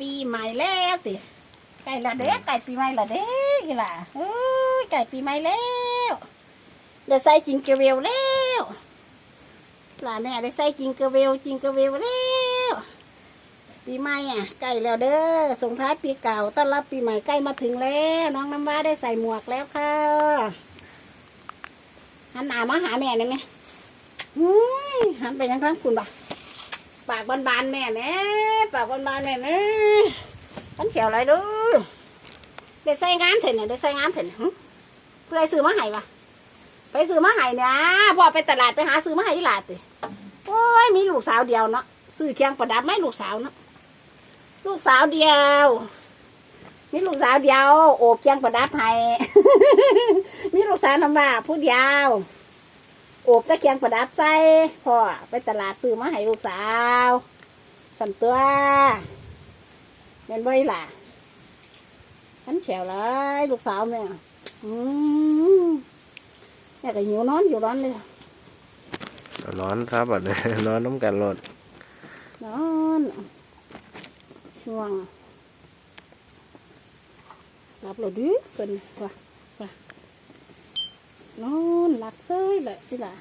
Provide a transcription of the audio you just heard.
ปีใหม่แล้วติไก่ละเด้ไก่ปีใหม่ละเด้กี่ล่ะเอ้ยไก่ปีใหม่แล้วได้ใส่จิงเกอร์เวลแล้วหลานแม่ได้ใส่จิงเกอร์เวลจิงเกอร์เวลแล้วปีใหม่อะใกล้แล้วเด้อส่งท้ายปีเก่าต้อนรับปีใหม่ใกล้มาถึงแล้ว น้องน้ำว้าได้ใส่หมวกแล้วค่ะหันหน้ามาหาแม่ได้ไหมอุ้ยหันไปยังครั้งคุณบ่ะ ปากบานๆแม่แม่ปากบานๆแม่แม่ฉันเขียวอะไรดูได้ใส่งานเถอะเนี่ยได้ใส่งานเถอะเนี่ยหึเพื่อซื้อมาให้ปะไปซื้อมาให้เนี่ยพ่อไปตลาดไปหาซื้อมาให้อีหลาดติโอ้ยมีลูกสาวเดียวเนาะซื้อเคียงประดับไหมลูกสาวเนาะลูกสาวเดียวมีลูกสาวเดียวโอบเคียงประดับให้มีลูกสาวน้ำว่าผู้เดียว เกียงประดับใส่พ่อไปตลาดซื้อมาให้ลูกสาวสันตัวเป็นบ่อยล่ะฉันแฉวเลยลูกสาวแม่อืมแม่ก็หิวนอนหิวร้อนเลยร้อนครับอะเนี่ยร้อนน้ำกันรถนอนห่วงหลับเราดื้อเกินว่ะว่ะนอนหลับเซ้ยเลยพี่ล่ะ